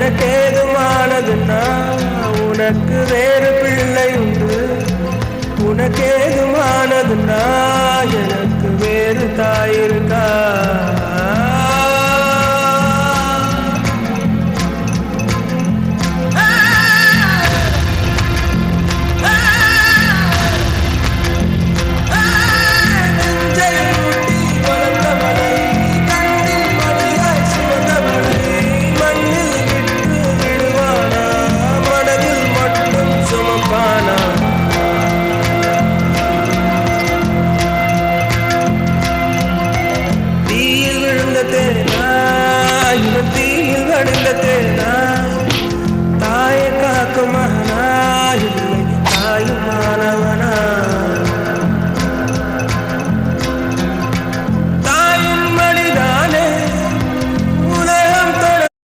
எனக்கேதுமானதுன்னா உனக்கு வேறு பிள்ளை உண்டு. உனக்கேதுமானதுன்னா